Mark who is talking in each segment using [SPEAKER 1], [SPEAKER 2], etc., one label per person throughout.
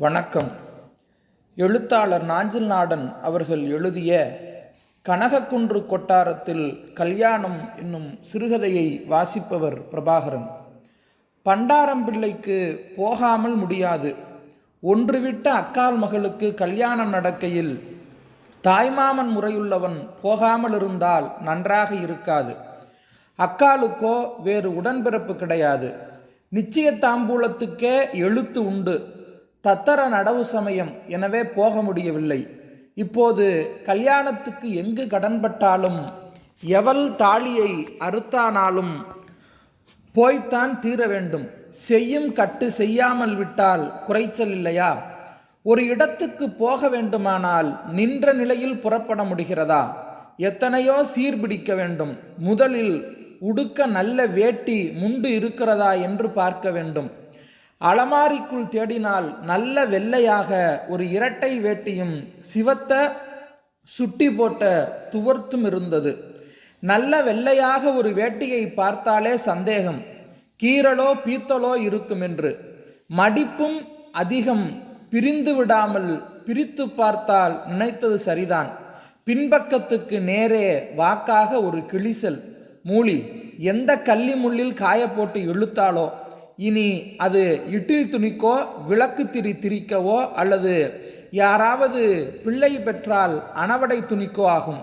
[SPEAKER 1] வணக்கம். எழுத்தாளர் நாஞ்சில் நாடன் அவர்கள் எழுதிய கனகக்குன்று கொட்டாரத்தில் கல்யாணம் என்னும் சிறுகதையை வாசிப்பவர் பிரபாகரன். பண்டாரம்பிள்ளைக்கு போகாமல் முடியாது. ஒன்றுவிட்ட அக்கால் மகளுக்கு கல்யாணம் நடக்கையில் தாய்மாமன் முறையுள்ளவன் போகாமல் இருந்தால் நன்றாக இருக்காது. அக்காலுக்கோ வேறு உடன்பிறப்பு கிடையாது. நிச்சய தாம்பூலத்துக்கே எழுத்து உண்டு. தத்தர நடவு சமயம் எனவே போக முடியவில்லை. இப்போது கல்யாணத்துக்கு எங்கு கடன்பட்டாலும் எவள் தாலியை அறுத்தானாலும் போய்த்தான் தீர வேண்டும். செய்யும் கட்டு செய்யாமல் விட்டால் குறைச்சல் இல்லையா? ஒரு இடத்துக்கு போக வேண்டுமானால் நின்ற நிலையில் புறப்பட முடிகிறதா? எத்தனையோ சீர்பிடிக்க வேண்டும். முதலில் உடுக்க நல்ல வேட்டி முண்டு இருக்கிறதா என்று பார்க்க வேண்டும். அலமாரிக்குள் தேடினால் நல்ல வெள்ளையாக ஒரு இரட்டை வேட்டியும் சிவத்த சுட்டி போட்ட துவர்த்தும் இருந்தது. நல்ல வெள்ளையாக ஒரு வேட்டியை பார்த்தாலே சந்தேகம். கீரலோ பீத்தலோ இருக்கும் என்று. மடிப்பும் அதிகம் பிரிந்து விடாமல் பிரித்து பார்த்தால் நினைத்தது சரிதான். பின்பக்கத்துக்கு நேரே வாக்காக ஒரு கிழிசல். மூலி எந்த கள்ளி முள்ளில் காய போட்டு இழுத்தாலோ இனி அது இட்டில் துணிக்கோ விளக்கு திரி திரிக்கவோ அல்லது யாராவது பிள்ளை பெற்றால் அணவடை துணிக்கோ ஆகும்.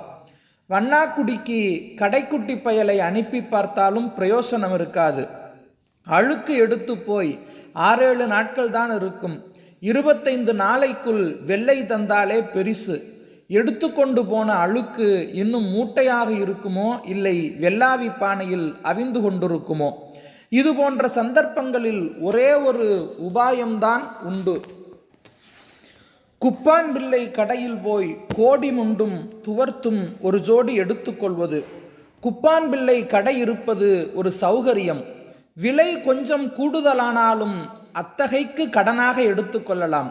[SPEAKER 1] வண்ணாக்குடிக்கு கடைக்குட்டி பயலை அனுப்பி பார்த்தாலும் பிரயோசனம் இருக்காது. அழுக்கு எடுத்து போய் ஆறேழு நாட்கள் தான் இருக்கும். இருபத்தைந்து நாளைக்குள் வெள்ளை தந்தாலே பெரிசு. எடுத்துக்கொண்டு போன அழுக்கு இன்னும் மூட்டையாக இருக்குமோ இல்லை வெள்ளாவி பானையில் அவிந்து கொண்டிருக்குமோ? இது போன்ற சந்தர்ப்பங்களில் ஒரே ஒரு உபாயம்தான் உண்டு. குப்பான் பிள்ளை கடையில் போய் கோடி முண்டும் துவர்த்தும் ஒரு ஜோடி எடுத்துக்கொள்வது குப்பான் பிள்ளை கடை இருப்பது ஒரு சௌகரியம். விலை கொஞ்சம் கூடுதலானாலும் அத்தகைக்கு கடனாக எடுத்துக்கொள்ளலாம்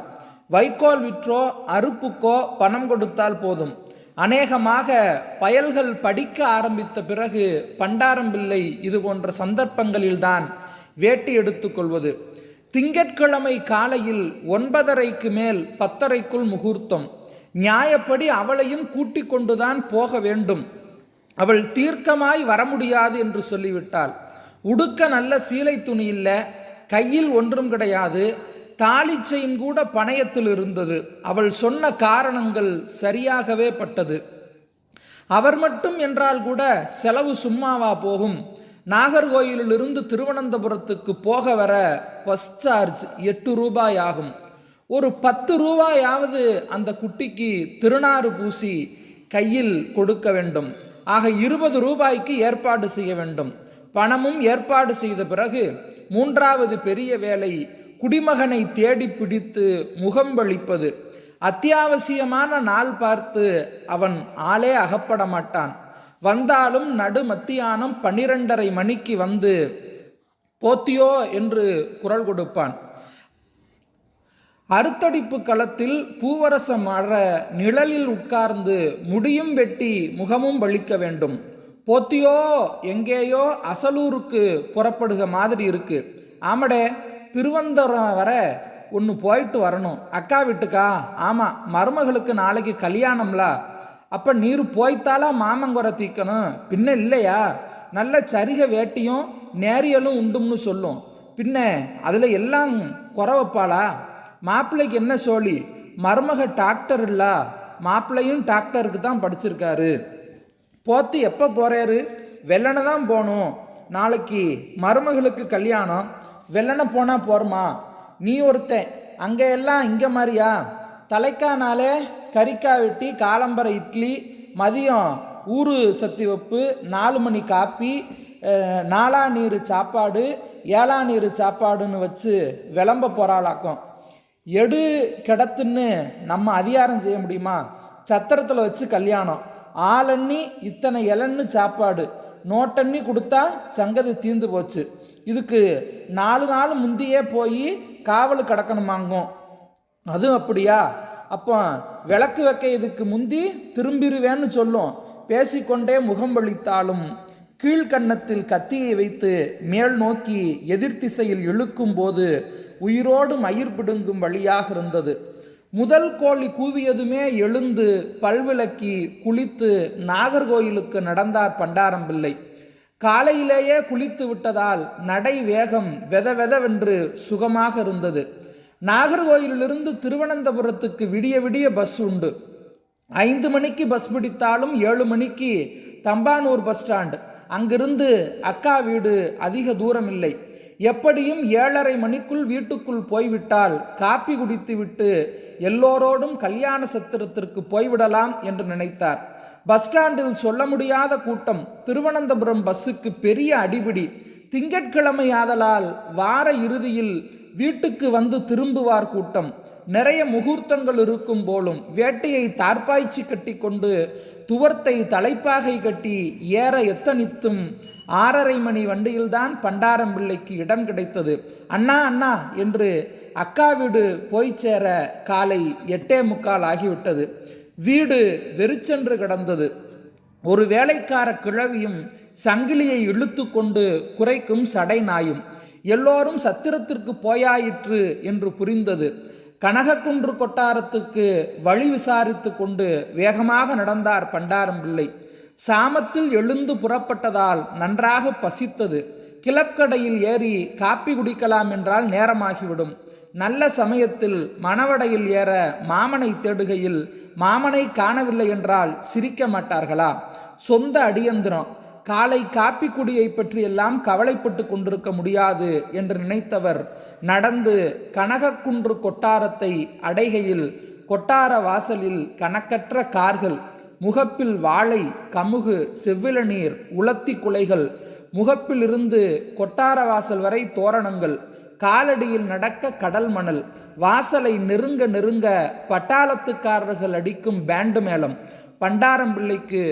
[SPEAKER 1] வைக்கோல் விற்றோ அறுப்புக்கோ பணம் கொடுத்தால் போதும். அநேகமாக பயல்கள் படிக்க ஆரம்பித்த பிறகு பண்டாரம்பிள்ளை இது போன்ற சந்தர்ப்பங்களில்தான் வேட்டி எடுத்துக்கொள்வது திங்கட்கிழமை காலையில் ஒன்பதரைக்கு மேல் பத்தரைக்குள் முகூர்த்தம். நியாயப்படி அவளையும் கூட்டி கொண்டுதான் போக வேண்டும். அவள் தீர்க்கமாய் வர முடியாது என்று சொல்லிவிட்டாள். உடுக்க நல்ல சீலை துணி இல்லை கையில் ஒன்றும் கிடையாது. தாலி செயின் கூட பணயத்தில் இருந்தது. அவள் சொன்ன காரணங்கள் சரியாகவே பட்டது. அவர் மட்டும் என்றால் கூட செலவு சும்மாவா போகும். நாகர்கோயிலிருந்து திருவனந்தபுரத்துக்கு போக வர பஸ் சார்ஜ் எட்டு ரூபாய் ஆகும். ஒரு பத்து ரூபாயாவது அந்த குட்டிக்கு திருநாறு பூசி கையில் கொடுக்க வேண்டும். ஆக இருபது ரூபாய்க்கு ஏற்பாடு செய்ய வேண்டும். பணமும் ஏற்பாடு செய்த பிறகு மூன்றாவது பெரிய வேலை குடிமகனை தேடி பிடித்து முகம் வலிப்பது. அத்தியாவசியமான நாள் பார்த்து அவன் ஆளே அகப்பட மாட்டான். வந்தாலும் நடு மத்தியானம் பனிரெண்டரை மணிக்கு வந்து போத்தியோ என்று குரல் கொடுப்பான். அறுத்தடிப்பு களத்தில் பூவரச மர நிழலில் உட்கார்ந்து முடியும் வெட்டி முகமும் வலிக்க வேண்டும். போத்தியோ எங்கேயோ அசலூருக்கு புறப்படுக மாதிரி இருக்கு. ஆமடே திருவனந்தபுரம் வர ஒன்று போயிட்டு வரணும். அக்கா வீட்டுக்கா? ஆமாம் மருமகளுக்கு நாளைக்கு கல்யாணம்ல. அப்போ நீர் போய்த்தாலா மாமங்குறை தீக்கணும். பின்ன இல்லையா? நல்ல சரிக வேட்டியும் நேரியலும் உண்டும்னு சொல்லும். பின்ன அதில் எல்லாம் குறவப்பாளா? மாப்பிள்ளைக்கு என்ன சோழி? மருமக டாக்டர் இல்லா. மாப்பிள்ளையும் டாக்டருக்கு தான் படிச்சிருக்காரு. போத்து எப்போ போகிறாரு வெள்ளனை தான் போகணும் நாளைக்கு மருமகளுக்கு கல்யாணம். வெள்ளனை போனால் போருமா? நீ ஒருத்தன். அங்கே எல்லாம் இங்கே மாதிரியா தலைக்கானாலே கறிக்காய் வெட்டி காலம்பர இட்லி மதியம் ஊறு சத்தி வைப்பு நாலு மணி காப்பி நாலா நீர் சாப்பாடு ஏழா நீர் சாப்பாடுன்னு வச்சு விளம்ப போகிறாளாக்கும் எடு கிடத்துன்னு நம்ம அதிகாரம் செய்ய முடியுமா? சத்திரத்தில் வச்சு கல்யாணம். ஆளண்ணி இத்தனை இலன்னு சாப்பாடு. நோட்டண்ணி கொடுத்தா சங்கதி தீந்து போச்சு. இதுக்கு நாலு நாள் முந்தியே போய் காவல் கிடக்கணுமாங்கும். அதுவும் அப்படியா? அப்போ விளக்கு வைக்க இதுக்கு முந்தி திரும்பிடுவேன்னு சொல்லும். பேசிக்கொண்டே முகம் வலித்தாலும் கீழ்கன்னத்தில் கத்தியை வைத்து மேல் நோக்கி எதிர் திசையில் இழுக்கும் போது உயிரோடு மயிர் பிடுங்கும் வழியாக இருந்தது. முதல் கோழி கூவியதுமே எழுந்து பல்விளக்கி குளித்து நாகர்கோயிலுக்கு நடந்தார் பண்டாரம்பிள்ளை. காலையிலேயே குளித்து விட்டதால் நடை வேகம் வெத வெதவென்று சுகமாக இருந்தது. நாகர்கோயிலிருந்து திருவனந்தபுரத்துக்கு விடிய விடிய பஸ் உண்டு. ஐந்து மணிக்கு பஸ் பிடித்தாலும் ஏழு மணிக்கு தம்பானூர் பஸ் ஸ்டாண்ட் அங்கிருந்து அக்கா வீடு அதிக தூரம் இல்லை எப்படியும் ஏழரை மணிக்குள் வீட்டுக்குள் போய்விட்டால் காப்பி குடித்துவிட்டு எல்லோரோடும் கல்யாண சத்திரத்திற்கு போய்விடலாம் என்று நினைத்தார். பஸ் ஸ்டாண்டில் சொல்ல முடியாத கூட்டம் திருவனந்தபுரம் பஸ்ஸுக்கு பெரிய அடிபிடி. திங்கட்கிழமை ஆதலால் வார இறுதியில் வீட்டுக்கு வந்து திரும்புவார் கூட்டம். நிறைய முகூர்த்தங்கள் இருக்கும் போலும் வேட்டையை தார்பாய்ச்சி கட்டி கொண்டு துவர்த்தை தலைப்பாகை கட்டி ஏற எத்தனித்தும் ஆறரை மணி வண்டியில்தான் பண்டாரம்பிள்ளைக்கு இடம் கிடைத்தது. அண்ணா அண்ணா என்று அக்கா வீடு போய் சேர காலை எட்டே முக்கால் ஆகிவிட்டது. வீடு வெறிச்சென்று கிடந்தது. ஒரு வேலைக்கார கிழவியும் சங்கிலியை இழுத்து கொண்டு குறைக்கும் சடை நாயும். எல்லோரும் சத்திரத்திற்கு போயாயிற்று என்று புரிந்தது. கனகக்குன்று கொட்டாரத்துக்கு வழி விசாரித்து கொண்டு வேகமாக நடந்தார் பண்டாரம் பிள்ளை. சாமத்தில் எழுந்து புறப்பட்டதால் நன்றாக பசித்தது. கிளப்கடையில் ஏறி காப்பி குடிக்கலாம் என்றால் நேரமாகிவிடும். நல்ல சமயத்தில் மணவடையில் ஏற மாமனை தேடுகையில் மாமனை காணவில்லை என்றால் சிரிக்க மாட்டார்களா? சொந்த அடியந்திரம் காலை காப்பி குடியை பற்றி எல்லாம் கவலைப்பட்டு கொண்டிருக்க முடியாது என்று நினைத்தவர். நடந்து கனகக்குன்று கொட்டாரத்தை அடைகையில் கொட்டார வாசலில் கணக்கற்ற கார்கள் முகப்பில் வாழை கமுகு செவ்வில நீர் உலத்தி குலைகள் முகப்பிலிருந்து கொட்டார வாசல் வரை தோரணங்கள் காலடியில் நடக்க கடல் மணல் வாசலை நெருங்க நெருங்க பட்டாளத்துக்காரர்கள் அடிக்கும் பேண்டு மேளம். பண்டாரம்பிள்ளைக்கு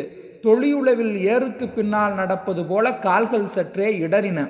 [SPEAKER 1] தொழியுளவில் ஏருக்கு பின்னால் நடப்பது போல கால்கள் சற்றே இடறின.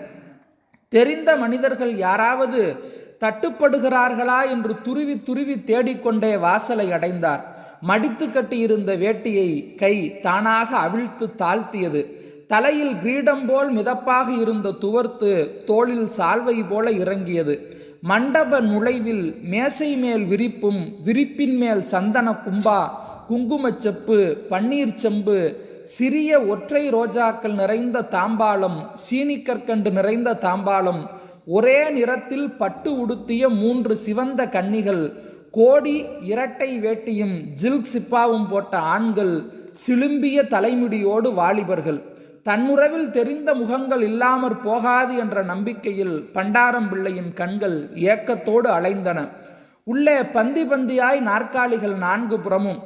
[SPEAKER 1] தெரிந்த மனிதர்கள் யாராவது தட்டுப்படுகிறார்களா என்று துருவி துருவி தேடிக்கொண்டே வாசலை அடைந்தார். மடித்து கட்டியிருந்த வேட்டியை கை தானாக அவிழ்த்து தாழ்த்தியது. தலையில் கிரீடம் போல் மிதப்பாக இருந்த துவர்த்து தோளில் சால்வை போல இறங்கியது. மண்டப நுழைவில் மேசை மேல் விரிப்பும் விரிப்பின் மேல் சந்தன கும்பா குங்குமச் செப்பு பன்னீர் செம்பு சிறிய ஒற்றை ரோஜாக்கள் நிறைந்த தாம்பாளம் சீனிக்கற்கண்டு நிறைந்த தாம்பாளம் ஒரே நிறத்தில் பட்டு உடுத்திய மூன்று சிவந்த கன்னிகள் கோடி இரட்டை வேட்டியும் ஜில்க் சிப்பாவும் போட்ட ஆண்கள் சிலும்பிய தலைமுடியோடு வாலிபர்கள். தன்னுறவில் தெரிந்த முகங்கள் இல்லாமற் போகாது என்ற நம்பிக்கையில் பண்டாரம் பிள்ளையின் கண்கள் ஏக்கத்தோடு அலைந்தன. உள்ளே பந்தி பந்தியாய் நாற்காலிகள் நான்கு புறமும்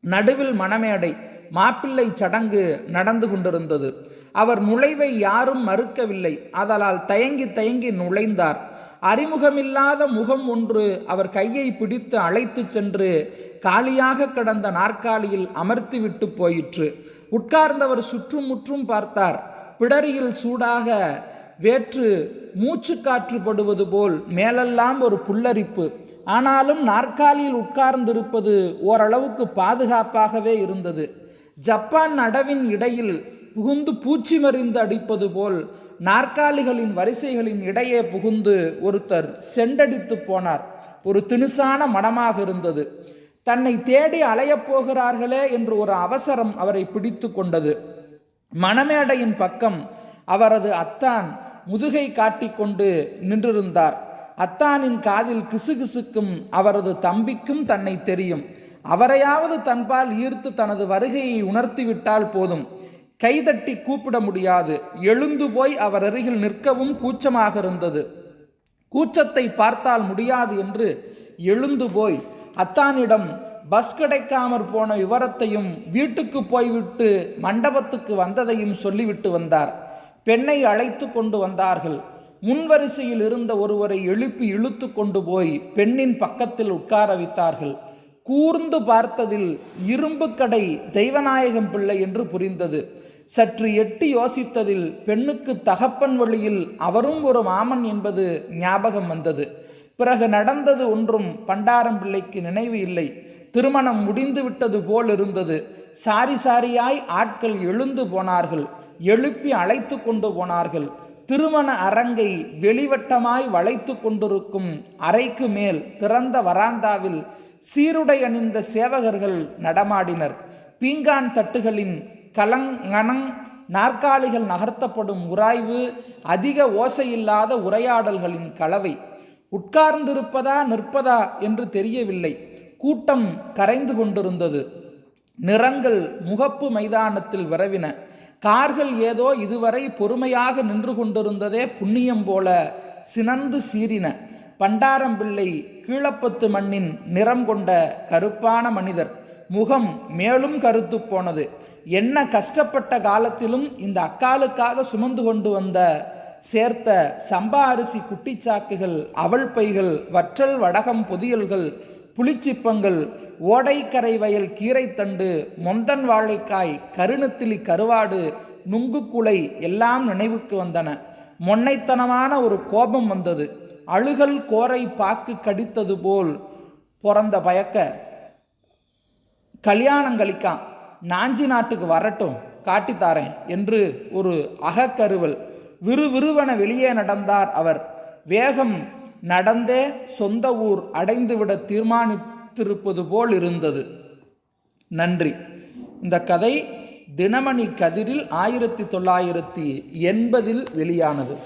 [SPEAKER 1] நடுவில் மணமேடை மாப்பிள்ளை சடங்கு நடந்து கொண்டிருந்தது. அவர் நுழைவை யாரும் மறுக்கவில்லை. அதலால் தயங்கி தயங்கி நுழைந்தார். அறிமுகமில்லாத முகம் ஒன்று அவர் கையை பிடித்து அழைத்துச் சென்று காலியாக கிடந்த நாற்காலியில் அமர்த்திவிட்டு போயிற்று. உட்கார்ந்தவர் சுற்றும் முற்றும் பார்த்தார். பிடரியில் சூடாக வேற்று மூச்சு காற்று படுவது போல் மேலெல்லாம் ஒரு புல்லரிப்பு. ஆனாலும் நாற்காலியில் உட்கார்ந்திருப்பது ஓரளவுக்கு பாதுகாப்பாகவே இருந்தது. ஜப்பான் அடவின் இடையில் புகுந்து பூச்சி மறிந்து அடிப்பது போல் நாற்காலிகளின் வரிசைகளின் இடையே புகுந்து ஒருத்தர் சென்றடித்து போனார். ஒரு தினுசான மனமாக இருந்தது. தன்னை தேடி அலையப் போகிறார்களே என்று ஒரு அவசரம் அவரை பிடித்து கொண்டது. மணமேடையின் பக்கம் அவரது அத்தான் முதுகை காட்டிக்கொண்டு நின்றிருந்தார். அத்தானின் காதில் கிசுகிசுக்கும் அவரது தம்பிக்கும் தன்னை தெரியும். அவரையாவது தன்பால் ஈர்த்து தனது வருகையை உணர்த்திவிட்டால் போதும். கைதட்டி கூப்பிட முடியாது. எழுந்து போய் அவர் அருகில் நிற்கவும் கூச்சமாக இருந்தது. கூச்சத்தை பார்த்தால் முடியாது என்று எழுந்து போய் அத்தானிடம் பஸ் கிடைக்காமற் போன விவரத்தையும் வீட்டுக்கு போய்விட்டு மண்டபத்துக்கு வந்ததையும் சொல்லிவிட்டு வந்தார். பெண்ணை அழைத்து கொண்டு வந்தார்கள். முன்வரிசையில் இருந்த ஒருவரை எழுப்பி இழுத்து கொண்டு போய் பெண்ணின் பக்கத்தில் உட்கார வைத்தார்கள். கூர்ந்து பார்த்ததில் இரும்பு கடை தெய்வநாயகம் பிள்ளை என்று புரிந்தது. சற்று எட்டி யோசித்ததில் பெண்ணுக்கு தகப்பன் வழியில் அவரும் ஒரு மாமன் என்பது ஞாபகம் வந்தது. பிறகு நடந்தது ஒன்றும் பண்டாரம் பிள்ளைக்கு நினைவு இல்லை. திருமணம் முடிந்து விட்டது போல் இருந்தது. சாரி சாரியாய் ஆட்கள் எழுந்து போனார்கள். எழுப்பி அழைத்து கொண்டு போனார்கள். திருமண அரங்கை வெளிவட்டமாய் வளைத்து கொண்டிருக்கும் அறைக்கு மேல் திறந்த வராந்தாவில் சீருடை அணிந்த சேவகர்கள் நடமாடினர். பீங்கான் தட்டுகளின் கலங்கணங் நாற்காலிகள் நகர்த்தப்படும் உராய்வு அதிக ஓசையில்லாத உரையாடல்களின் கலவை. உட்கார்ந்திருப்பதா நிற்பதா என்று தெரியவில்லை. கூட்டம் கரைந்து கொண்டிருந்தது. நிறங்கள் முகப்பு மைதானத்தில் விரவின. கார்கள் ஏதோ இதுவரை பொறுமையாக நின்று கொண்டிருந்ததே புண்ணியம் போல சினந்து சீறின. பண்டாரம்பிள்ளை கீழப்பத்து மண்ணின் நிறம் கொண்ட கருப்பான மனிதர். முகம் மேலும் கருத்து போனது. என்ன கஷ்டப்பட்ட காலத்திலும் இந்த அக்காலுக்காக சுமந்து கொண்டு வந்த சேர்த்த சம்பா அரிசி குட்டிச்சாக்குகள் அவள் பைகள் வற்றல் வடகம் பொதியல்கள் புளிச்சிப்பங்கள் ஓடைக்கரை வயல் கீரைத்தண்டு மொந்தன் வாழைக்காய் கருணத்திலி கருவாடு நுங்குக்குலை எல்லாம் நினைவுக்கு வந்தன. மொன்னைத்தனமான ஒரு கோபம் வந்தது. அழுகல் கோரை பாக்கு கடித்தது போல் பிறந்த பயக்க. கல்யாணம் கழிக்கான் நாஞ்சி நாட்டுக்கு வரட்டும் காட்டித்தாரேன் என்று ஒரு அகக்கருவல். விறுவிறுவென வெளியே நடந்தார் அவர். வேகம் நடந்தே சொந்த ஊர் அடைந்துவிட தீர்மானித்திருப்பது போல் இருந்தது. நன்றி. இந்த கதை தினமணி கதிரில் ஆயிரத்தி தொள்ளாயிரத்தி எண்பதில் வெளியானது.